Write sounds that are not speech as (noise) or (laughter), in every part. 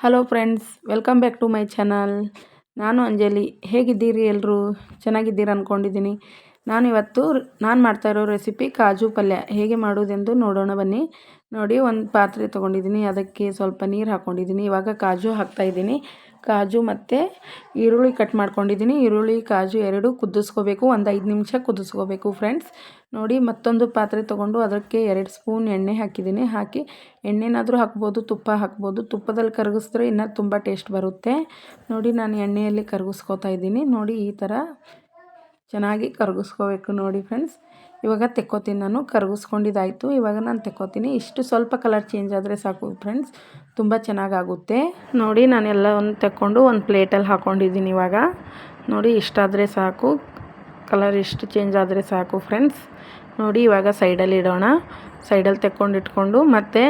Hello friends welcome back to my channel ನಾನು ಅಂಜಲಿ, ಹೇಗಿದ್ದೀರಿ ಎಲ್ಲರೂ ಚೆನ್ನಾಗಿದ್ದೀರ ಅಂದ್ಕೊಂಡಿದ್ದೀನಿ ನಾನು ಇವತ್ತು ನಾನು ಮಾಡ್ತಾ ಇರೋ ರೆಸಿಪಿ ಕಾಜು ಪಲ್ಯ ಹೇಗೆ ಮಾಡೋದೆಂದು ನೋಡೋಣ ಬನ್ನಿ. ನೋಡಿ, ಒಂದು ಪಾತ್ರೆ ತೊಗೊಂಡಿದ್ದೀನಿ ಅದಕ್ಕೆ ಸ್ವಲ್ಪ ನೀರು ಹಾಕ್ಕೊಂಡಿದ್ದೀನಿ ಇವಾಗ ಕಾಜು ಹಾಕ್ತಾಯಿದ್ದೀನಿ ಕಾಜು ಮತ್ತು ಈರುಳ್ಳಿ ಕಟ್ ಮಾಡ್ಕೊಂಡಿದ್ದೀನಿ ಈರುಳ್ಳಿ, ಕಾಜು ಎರಡು ಕುದಿಸ್ಕೋಬೇಕು. ಒಂದು ಐದು ನಿಮಿಷ ಕುದಿಸ್ಕೋಬೇಕು ಫ್ರೆಂಡ್ಸ್ ನೋಡಿ, ಮತ್ತೊಂದು ಪಾತ್ರೆ ತೊಗೊಂಡು ಅದಕ್ಕೆ ಎರಡು ಸ್ಪೂನ್ ಎಣ್ಣೆ ಹಾಕಿದ್ದೀನಿ ಹಾಕಿ ಎಣ್ಣೆನಾದರೂ ಹಾಕ್ಬೋದು, ತುಪ್ಪ ಹಾಕ್ಬೋದು. ತುಪ್ಪದಲ್ಲಿ ಕರಗಿಸಿದ್ರೆ ಇನ್ನೂ ತುಂಬ ಟೇಸ್ಟ್ ಬರುತ್ತೆ. ನೋಡಿ, ನಾನು ಎಣ್ಣೆಯಲ್ಲಿ ಕರಗಿಸ್ಕೋತಾ ಇದ್ದೀನಿ ನೋಡಿ, ಈ ಥರ ಚೆನ್ನಾಗಿ ಕರಗಿಸ್ಕೋಬೇಕು ನೋಡಿ ಫ್ರೆಂಡ್ಸ್ ಇವಾಗ ತೆಕ್ಕೋತೀನಿ ನಾನು, ಕರಗಿಸ್ಕೊಂಡಿದ್ದಾಯಿತು. ಇವಾಗ ನಾನು ತೆಕ್ಕೋತೀನಿ. ಇಷ್ಟು ಸ್ವಲ್ಪ ಕಲರ್ ಚೇಂಜ್ ಆದರೆ ಸಾಕು ಫ್ರೆಂಡ್ಸ್ ತುಂಬ ಚೆನ್ನಾಗಾಗುತ್ತೆ. ನೋಡಿ ನಾನೆಲ್ಲ ಒಂದು ತೆಕ್ಕೊಂಡು ಒಂದು ಪ್ಲೇಟಲ್ಲಿ ಹಾಕ್ಕೊಂಡಿದ್ದೀನಿ ಇವಾಗ. ನೋಡಿ, ಇಷ್ಟಾದರೆ ಸಾಕು. ಕಲರ್ ಇಷ್ಟು ಚೇಂಜ್ ಆದರೆ ಸಾಕು ಫ್ರೆಂಡ್ಸ್ ನೋಡಿ, ಇವಾಗ ಸೈಡಲ್ಲಿ ಇಡೋಣ. ಸೈಡಲ್ಲಿ ತೆಕ್ಕೊಂಡು ಇಟ್ಕೊಂಡು ಮತ್ತು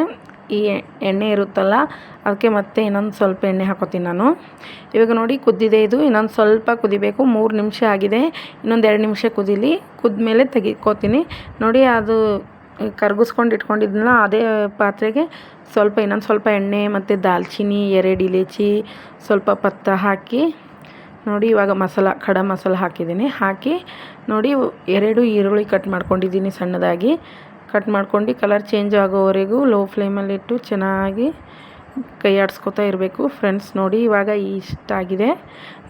ಈ ಎಣ್ಣೆ ಇರುತ್ತಲ್ಲ, ಅದಕ್ಕೆ ಮತ್ತೆ ಇನ್ನೊಂದು ಸ್ವಲ್ಪ ಎಣ್ಣೆ ಹಾಕೋತೀನಿ ನಾನು. ಇವಾಗ ನೋಡಿ ಕುದ್ದಿದೆ ಇದು. ಇನ್ನೊಂದು ಸ್ವಲ್ಪ ಕುದಿಬೇಕು. ಮೂರು ನಿಮಿಷ ಆಗಿದೆ. ಇನ್ನೊಂದು ಎರಡು ನಿಮಿಷ ಕುದೀಲಿ. ಕುದ್ಮೇಲೆ ತೆಗೆಕೋತೀನಿ. ನೋಡಿ ಅದು ಕರ್ಗಿಸ್ಕೊಂಡು ಇಟ್ಕೊಂಡಿದ್ನಲ್ಲ, ಅದೇ ಪಾತ್ರೆಗೆ ಸ್ವಲ್ಪ, ಇನ್ನೊಂದು ಸ್ವಲ್ಪ ಎಣ್ಣೆ ಮತ್ತು ದಾಲ್ಚಿನ್ನಿ ಎರಡು ಇಲೇಚಿ, ಸ್ವಲ್ಪ ಪತ್ತ ಹಾಕಿ ನೋಡಿ ಇವಾಗ ಮಸಾಲ, ಖಡ ಮಸಾಲ ಹಾಕಿದ್ದೀನಿ. ಹಾಕಿ ನೋಡಿ ಎರಡು ಈರುಳ್ಳಿ ಕಟ್ ಮಾಡ್ಕೊಂಡಿದ್ದೀನಿ ಸಣ್ಣದಾಗಿ. ಕಟ್ ಮಾಡ್ಕೊಂಡು ಕಲರ್ ಚೇಂಜ್ ಆಗೋವರೆಗೂ ಲೋ ಫ್ಲೇಮಲ್ಲಿಟ್ಟು ಚೆನ್ನಾಗಿ ಕೈ ಆಡಿಸ್ಕೊತಾ ಇರಬೇಕು. ಫ್ರೆಂಡ್ಸ್, ನೋಡಿ ಇವಾಗ ಇಷ್ಟಾಗಿದೆ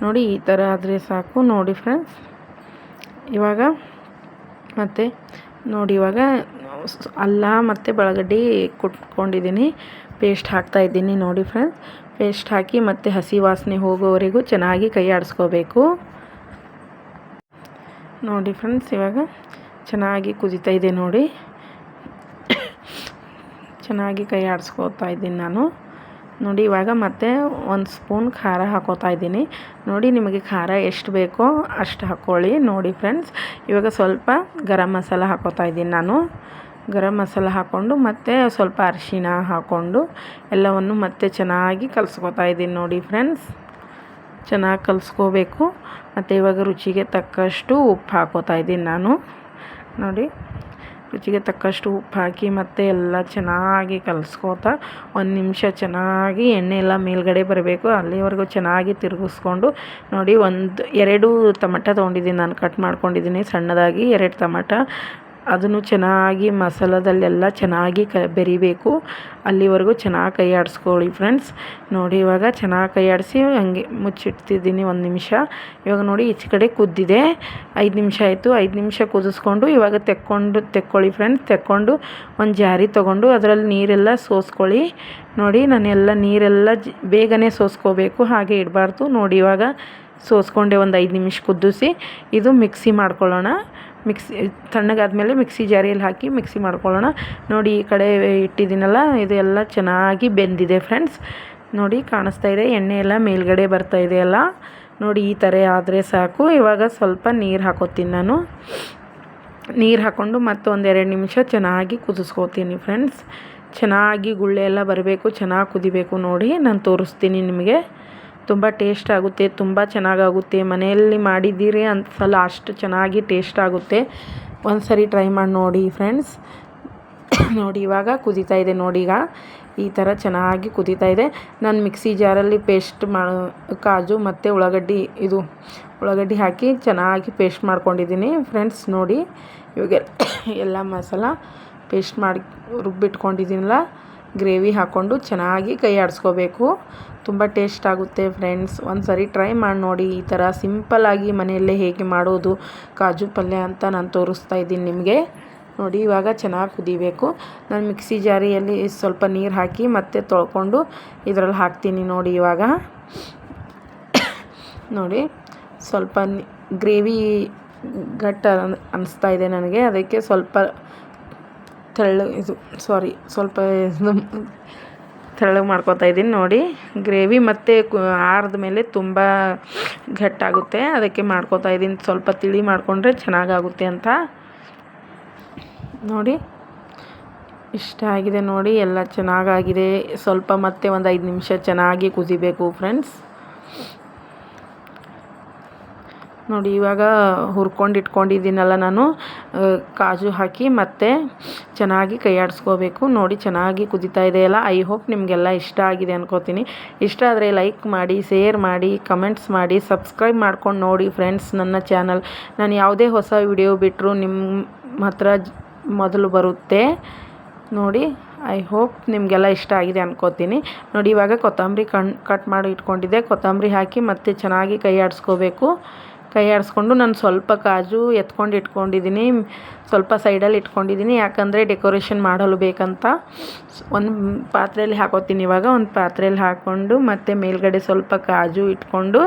ನೋಡಿ, ಈ ಥರ ಆದರೆ ಸಾಕು. ನೋಡಿ ಫ್ರೆಂಡ್ಸ್, ಇವಾಗ ಮತ್ತು ನೋಡಿ, ಇವಾಗ ಅಲ್ಲ ಮತ್ತು ಬಳಗಡ್ಡಿ ಕುಟ್ಕೊಂಡಿದ್ದೀನಿ. ಪೇಸ್ಟ್ ಹಾಕ್ತಾಯಿದ್ದೀನಿ ನೋಡಿ ಫ್ರೆಂಡ್ಸ್, ಪೇಸ್ಟ್ ಹಾಕಿ ಮತ್ತು ಹಸಿ ವಾಸನೆ ಹೋಗೋವರೆಗೂ ಚೆನ್ನಾಗಿ ಕೈ ಆಡಿಸ್ಕೋಬೇಕು. ನೋಡಿ ಫ್ರೆಂಡ್ಸ್, ಇವಾಗ ಚೆನ್ನಾಗಿ ಕುದಿತಾ ಇದೆ ನೋಡಿ. ಚೆನ್ನಾಗಿ ಕೈ ಆಡಿಸ್ಕೋತಾ ಇದ್ದೀನಿ ನಾನು. ನೋಡಿ, ಇವಾಗ ಮತ್ತೆ ಒಂದು ಸ್ಪೂನ್ ಖಾರ ಹಾಕೋತಾ ಇದ್ದೀನಿ. ನೋಡಿ, ನಿಮಗೆ ಖಾರ ಎಷ್ಟು ಬೇಕೋ ಅಷ್ಟು ಹಾಕ್ಕೊಳ್ಳಿ ನೋಡಿ ಫ್ರೆಂಡ್ಸ್, ಇವಾಗ ಸ್ವಲ್ಪ ಗರಂ ಮಸಾಲ ಹಾಕೋತಾ ಇದ್ದೀನಿ ನಾನು. ಗರಂ ಮಸಾಲ ಹಾಕ್ಕೊಂಡು ಮತ್ತೆ ಸ್ವಲ್ಪ ಅರಿಶಿನ ಹಾಕ್ಕೊಂಡು ಎಲ್ಲವನ್ನು ಮತ್ತೆ ಚೆನ್ನಾಗಿ ಕಲಿಸ್ಕೋತಾ ಇದ್ದೀನಿ ನೋಡಿ ಫ್ರೆಂಡ್ಸ್. ಚೆನ್ನಾಗಿ ಕಲಿಸ್ಕೋಬೇಕು. ಮತ್ತು ಇವಾಗ ರುಚಿಗೆ ತಕ್ಕಷ್ಟು ಉಪ್ಪು ಹಾಕೋತಾ ಇದ್ದೀನಿ ನಾನು. ನೋಡಿ ರುಚಿಗೆ ತಕ್ಕಷ್ಟು ಉಪ್ಪು ಹಾಕಿ ಮತ್ತು ಎಲ್ಲ ಚೆನ್ನಾಗಿ ಕಲಿಸ್ಕೋತಾ ಒಂದು ನಿಮಿಷ ಚೆನ್ನಾಗಿ ಎಣ್ಣೆ ಎಲ್ಲ ಮೇಲ್ಗಡೆ ಬರಬೇಕು. ಅಲ್ಲಿವರೆಗೂ ಚೆನ್ನಾಗಿ ತಿರುಗಿಸ್ಕೊಂಡು ನೋಡಿ ಒಂದು ಎರಡು ಟಮಟ ತೊಗೊಂಡಿದ್ದೀನಿ. ನಾನು ಕಟ್ ಮಾಡ್ಕೊಂಡಿದ್ದೀನಿ ಸಣ್ಣದಾಗಿ ಎರಡು ಟಮಟ. ಅದನ್ನು ಚೆನ್ನಾಗಿ ಮಸಾಲದಲ್ಲೆಲ್ಲ ಚೆನ್ನಾಗಿ ಕ ಬೆರಿಬೇಕು. ಅಲ್ಲಿವರೆಗೂ ಚೆನ್ನಾಗಿ ಕೈ ಆಡಿಸ್ಕೊಳ್ಳಿ ಫ್ರೆಂಡ್ಸ್. ನೋಡಿ ಇವಾಗ ಚೆನ್ನಾಗಿ ಕೈ ಆಡಿಸಿ ಹಂಗೆ ಮುಚ್ಚಿಡ್ತಿದ್ದೀನಿ ಒಂದು ನಿಮಿಷ. ಇವಾಗ ನೋಡಿ ಈಚೆ ಕಡೆ ಕುದ್ದಿದೆ. ಐದು ನಿಮಿಷ ಆಯಿತು. ಐದು ನಿಮಿಷ ಕುದಿಸ್ಕೊಂಡು ಇವಾಗ ತೆಕ್ಕೊಂಡು, ತೆಕ್ಕೊಳ್ಳಿ ಫ್ರೆಂಡ್ಸ್. ತೆಕ್ಕೊಂಡು ಒಂದು ಜಾರಿ ತೊಗೊಂಡು ಅದರಲ್ಲಿ ನೀರೆಲ್ಲ ಸೋಸ್ಕೊಳ್ಳಿ. ನೋಡಿ ನಾನೆಲ್ಲ ನೀರೆಲ್ಲ ಬೇಗನೆ ಸೋಸ್ಕೋಬೇಕು. ಹಾಗೆ ಇಡಬಾರ್ದು. ನೋಡಿ ಇವಾಗ ಸೋಸ್ಕೊಂಡೆ ಒಂದು ಐದು ನಿಮಿಷ ಕುದಿಸಿ. ಇದು ಮಿಕ್ಸಿ ಮಾಡ್ಕೊಳ್ಳೋಣ. ಮಿಕ್ಸಿ, ತಣ್ಣಗಾದ್ಮೇಲೆ ಮಿಕ್ಸಿ ಜಾರಿಯಲ್ಲಿ ಹಾಕಿ ಮಿಕ್ಸಿ ಮಾಡ್ಕೊಳ್ಳೋಣ. ನೋಡಿ, ಈ ಕಡೆ ಇಟ್ಟಿದ್ದೀನಲ್ಲ, ಇದು ಎಲ್ಲ ಚೆನ್ನಾಗಿ ಬೆಂದಿದೆ ಫ್ರೆಂಡ್ಸ್. ನೋಡಿ, ಕಾಣಿಸ್ತಾ ಇದೆ, ಎಣ್ಣೆ ಎಲ್ಲ ಮೇಲ್ಗಡೆ ಬರ್ತಾ ಇದೆ ಅಲ್ಲ. ನೋಡಿ, ಈ ಥರ ಆದರೆ ಸಾಕು. ಇವಾಗ ಸ್ವಲ್ಪ ನೀರು ಹಾಕೋತೀನಿ ನಾನು. ನೀರು ಹಾಕ್ಕೊಂಡು ಮತ್ತೊಂದು ಎರಡು ನಿಮಿಷ ಚೆನ್ನಾಗಿ ಕುದಿಸ್ಕೋತೀನಿ ಫ್ರೆಂಡ್ಸ್. ಚೆನ್ನಾಗಿ ಗುಳ್ಳೆ ಎಲ್ಲ ಬರಬೇಕು, ಚೆನ್ನಾಗಿ ಕುದಿಬೇಕು ನೋಡಿ. ನಾನು ತೋರಿಸ್ತೀನಿ ನಿಮಗೆ. ತುಂಬ ಟೇಸ್ಟ್ ಆಗುತ್ತೆ, ತುಂಬ ಚೆನ್ನಾಗಾಗುತ್ತೆ. ಮನೆಯಲ್ಲಿ ಮಾಡಿದ್ದೀರಿ ಅನ್ಸಲ್ಲ ಅಷ್ಟು ಚೆನ್ನಾಗಿ ಟೇಸ್ಟ್ ಆಗುತ್ತೆ. ಒಂದು ಸರಿ ಟ್ರೈ ಮಾಡಿ ನೋಡಿ ಫ್ರೆಂಡ್ಸ್. (coughs) ನೋಡಿ, ಇವಾಗ ಕುದೀತಾ ಇದೆ ನೋಡಿ ಈಗ. ಈ ಥರ ಚೆನ್ನಾಗಿ ಕುದೀತಾ ಇದೆ. ನಾನು ಮಿಕ್ಸಿ ಜಾರಲ್ಲಿ ಪೇಸ್ಟ್ ಮಾ, ಕಾಜು ಮತ್ತು ಉಳ್ಳಾಗಡ್ಡಿ, ಇದು ಉಳ್ಳಾಗಡ್ಡಿ ಹಾಕಿ ಚೆನ್ನಾಗಿ ಪೇಸ್ಟ್ ಮಾಡ್ಕೊಂಡಿದ್ದೀನಿ. ಫ್ರೆಂಡ್ಸ್, ನೋಡಿ ಇವಾಗ (coughs) ಎಲ್ಲ ಮಸಾಲ ಪೇಸ್ಟ್ ಮಾಡಿ ರುಬ್ಬಿಟ್ಕೊಂಡಿದ್ದೀನಲ್ಲ. ಗ್ರೇವಿ ಹಾಕ್ಕೊಂಡು ಚೆನ್ನಾಗಿ ಕೈ ಆಡಿಸ್ಕೋಬೇಕು. ತುಂಬ ಟೇಸ್ಟ್ ಆಗುತ್ತೆ ಫ್ರೆಂಡ್ಸ್. ಒಂದು ಸರಿ ಟ್ರೈ ಮಾಡಿ ನೋಡಿ, ಈ ಥರ ಸಿಂಪಲ್ಲಾಗಿ ಮನೆಯಲ್ಲೇ ಹೇಗೆ ಮಾಡೋದು, ಕಾಜು ಪಲ್ಯ ಅಂತ ನಾನು ತೋರಿಸ್ತಾ ಇದ್ದೀನಿ ನಿಮಗೆ. ನೋಡಿ, ಇವಾಗ ಚೆನ್ನಾಗಿ ಕುದಿಬೇಕು. ನಾನು ಮಿಕ್ಸಿ ಜಾರಿಯಲ್ಲಿ ಸ್ವಲ್ಪ ನೀರು ಹಾಕಿ ಮತ್ತೆ ತೊಳ್ಕೊಂಡು ಇದರಲ್ಲಿ ಹಾಕ್ತೀನಿ ನೋಡಿ ಇವಾಗ. ನೋಡಿ, ಸ್ವಲ್ಪ ಗ್ರೇವಿ ಗಟ್ಟ ಅನ್ನಿಸ್ತಾ ಇದೆ ನನಗೆ. ಅದಕ್ಕೆ ಸ್ವಲ್ಪ ತೆಳ್ಳು ಇದು ಸಾರಿ ಸ್ವಲ್ಪ ತೆಳ್ಳಗೆ ಮಾಡ್ಕೊತಾ ಇದ್ದೀನಿ ನೋಡಿ. ಗ್ರೇವಿ ಮತ್ತು ಆರಿದ ಮೇಲೆ ತುಂಬ ಘಟ್ಟಾಗುತ್ತೆ. ಅದಕ್ಕೆ ಮಾಡ್ಕೊತಾ ಇದ್ದೀನಿ. ಸ್ವಲ್ಪ ತಿಳಿ ಮಾಡಿಕೊಂಡ್ರೆ ಚೆನ್ನಾಗಾಗುತ್ತೆ ಅಂತ. ನೋಡಿ, ಇಷ್ಟ ಆಗಿದೆ ನೋಡಿ. ಎಲ್ಲ ಚೆನ್ನಾಗಾಗಿದೆ. ಸ್ವಲ್ಪ ಮತ್ತೆ ಒಂದು ಐದು ನಿಮಿಷ ಚೆನ್ನಾಗಿ ಕುದಿಬೇಕು ಫ್ರೆಂಡ್ಸ್ ನೋಡಿ, ಇವಾಗ ಹುರ್ಕೊಂಡು ಇಟ್ಕೊಂಡಿದ್ದೀನಲ್ಲ ನಾನು. ಕಾಜು ಹಾಕಿ ಮತ್ತೆ ಚೆನ್ನಾಗಿ ಕೈ ಆಡಿಸ್ಕೋಬೇಕು ನೋಡಿ, ಚೆನ್ನಾಗಿ ಕುದೀತಾ ಇದೆಯಲ್ಲ ಐ ಹೋಪ್ ನಿಮಗೆಲ್ಲ ಇಷ್ಟ ಆಗಿದೆ ಅನ್ಕೋತೀನಿ. ಇಷ್ಟ ಆದರೆ ಲೈಕ್ ಮಾಡಿ, ಶೇರ್ ಮಾಡಿ, ಕಮೆಂಟ್ಸ್ ಮಾಡಿ, ಸಬ್ಸ್ಕ್ರೈಬ್ ಮಾಡ್ಕೊಂಡು ನೋಡಿ ಫ್ರೆಂಡ್ಸ್ ನನ್ನ ಚಾನಲ್. ನಾನು ಯಾವುದೇ ಹೊಸ ವಿಡಿಯೋ ಬಿಟ್ಟರು ನಿಮ್ಮ ಹತ್ರ ಮೊದಲು ಬರುತ್ತೆ. ನೋಡಿ, ಐ ಹೋಪ್ ನಿಮಗೆಲ್ಲ ಇಷ್ಟ ಆಗಿದೆ ಅನ್ಕೋತೀನಿ. ನೋಡಿ, ಇವಾಗ ಕೊತ್ತಂಬರಿ ಕಣ್, ಕಟ್ ಮಾಡಿ ಇಟ್ಕೊಂಡಿದ್ದೆ. ಕೊತ್ತಂಬರಿ ಹಾಕಿ ಮತ್ತೆ ಚೆನ್ನಾಗಿ ಕೈ ಆಡಿಸ್ಕೋಬೇಕು ಕೈ ನಾನು ಸ್ವಲ್ಪ ಕಾಜು ಎತ್ಕೊಂಡು ಇಟ್ಕೊಂಡಿದ್ದೀನಿ. ಸ್ವಲ್ಪ ಸೈಡಲ್ಲಿ ಇಟ್ಕೊಂಡಿದ್ದೀನಿ. ಯಾಕಂದರೆ ಡೆಕೋರೇಷನ್ ಮಾಡಲು ಬೇಕಂತ. ಒಂದು ಪಾತ್ರೆಯಲ್ಲಿ ಹಾಕೋತೀನಿ ಇವಾಗ. ಒಂದು ಪಾತ್ರೆಯಲ್ಲಿ ಹಾಕ್ಕೊಂಡು ಮತ್ತು ಮೇಲ್ಗಡೆ ಸ್ವಲ್ಪ ಕಾಜು ಇಟ್ಕೊಂಡು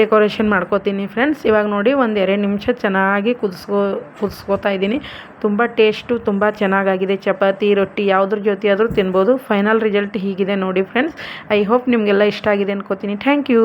ಡೆಕೋರೇಷನ್ ಮಾಡ್ಕೋತೀನಿ ಫ್ರೆಂಡ್ಸ್. ಇವಾಗ ನೋಡಿ ಒಂದು ಎರಡು ನಿಮಿಷ ಚೆನ್ನಾಗಿ ಕುದಿಸ್ಕೋ, ಕುದಿಸ್ಕೋತಾ ಇದ್ದೀನಿ. ತುಂಬ ಟೇಸ್ಟು ತುಂಬ ಚೆನ್ನಾಗಾಗಿದೆ. ಚಪಾತಿ, ರೊಟ್ಟಿ ಯಾವುದ್ರ ಜೊತೆ ಆದರೂ ತಿನ್ಬೋದು. ಫೈನಲ್ ರಿಸಲ್ಟ್ ಹೀಗಿದೆ ನೋಡಿ ಫ್ರೆಂಡ್ಸ್. ಐ ಹೋಪ್ ನಿಮಗೆಲ್ಲ ಇಷ್ಟ ಆಗಿದೆ ಅನ್ಕೋತೀನಿ. Thank you.